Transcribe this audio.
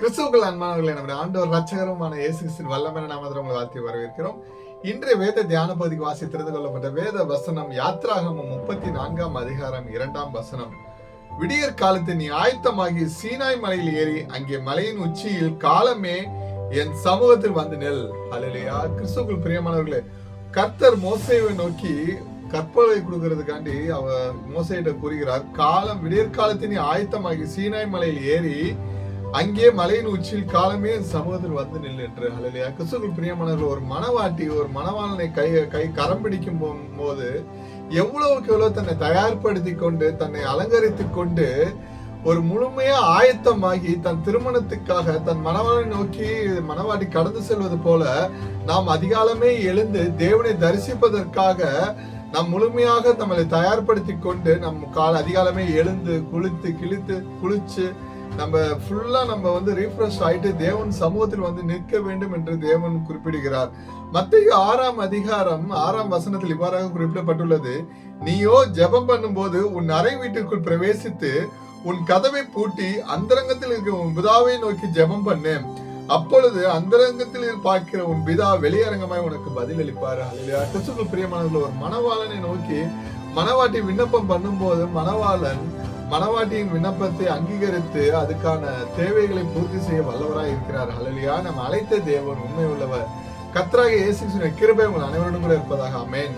கிறிஸ்துவுக்கள் அன்பானவர்களை நம்முடைய ஆண்டவர் ரட்சகருமான இயேசு கிறிஸ்துவின் நாமத்தில் உங்களை வாழ்த்தி வரவேற்கிறோம். இன்றைய வேத தியான பகுதிக்கு வாசி தெரிந்து கொள்ளப்பட்ட வேத வசனம் யாத்ராகமம் முப்பத்தி நான்காம் அதிகாரம் இரண்டாம் வசனம். விடியற் காலத்தில் நீ ஆயத்தமாகி சீனாய் மலையில் ஏறி அங்கே மலையின் உச்சியில் காலமே என் சமூகத்தில் வந்து நெல். அல்லையா கிறிஸ்துக்குள் பிரியமானவர்களே கர்த்தர் மோசையை நோக்கி கற்பனை கொடுக்கறதுக்காண்டி அவர் மோசையிட்ட கூறுகிறார் காலம் விடியற்காலத்தில் நீ ஆயத்தமாகி சீனாய் மலையில் ஏறி அங்கே மலையின் உச்சியில் காலமே சகோதரர் சமூகத்தில் வந்து நின்று அலையா அல்லையா கிறிஸ்துக்குள் பிரியமானவர்கள் ஒரு மனவாட்டி ஒரு மணவாளனை கை கை கரம் பிடிக்கும் போது எவ்வளவுக்கு எவ்வளவு தன்னை தயார்படுத்தி கொண்டு தன்னை அலங்கரித்துக் கொண்டு ஒரு முழுமையா ஆயத்தமாகி தன் திருமணத்துக்காக தன் மணவாளை நோக்கி மணவாட்டி கடந்து செல்வது போல நாம் அதிகாலமே எழுந்து தேவனை தரிசிப்பதற்காக நாம் முழுமையாக நம்மளை தயார்படுத்தி கொண்டு நம் கால அதிகாலமே எழுந்து குளித்து கிழித்து குளிச்சு நம்ம ஃபுல்லா நம்ம வந்து ரீஃப்ரெஷ் ஆயிட்டு தேவன் சமூகத்தில் வந்து நிற்க வேண்டும் என்று தேவன் குறிப்பிடுகிறார். மத்திய ஆறாம் அதிகாரம் ஆறாம் வசனத்தில் இவ்வாறாக குறிப்பிடப்பட்டுள்ளது. நீயோ ஜெபம் பண்ணும்போது உன் அறை வீட்டிற்குள் பிரவேசித்து உன் கதவை பூட்டி அந்தரங்கத்தில் இருக்கிற உன் பிதாவை நோக்கி ஜெபம் பண்ணு. அப்பொழுது அந்தரங்கத்தில் பார்க்கிற உன் பிதா வெளியரங்கமாய் உனக்கு பதில் அளிப்பாரு அல்லையா கிறிஸ்துக்குள் பிரியமானவர்கள் ஒரு மணவாளனை நோக்கி மணவாட்டி விண்ணப்பம் பண்ணும்போது மணவாளன் மனவாட்டியின் விண்ணப்பத்தை அங்கீகரித்து அதுக்கான தேவைகளை பூர்த்தி செய்ய வல்லவராய் இருக்கிறார். அல்லையா நம்ம அழைத்த தேவன் உண்மை உள்ளவர். கத்ராக இயேசு கிருபை உங்கள் அனைவரிடம் கூட இருப்பதாக. அமேன்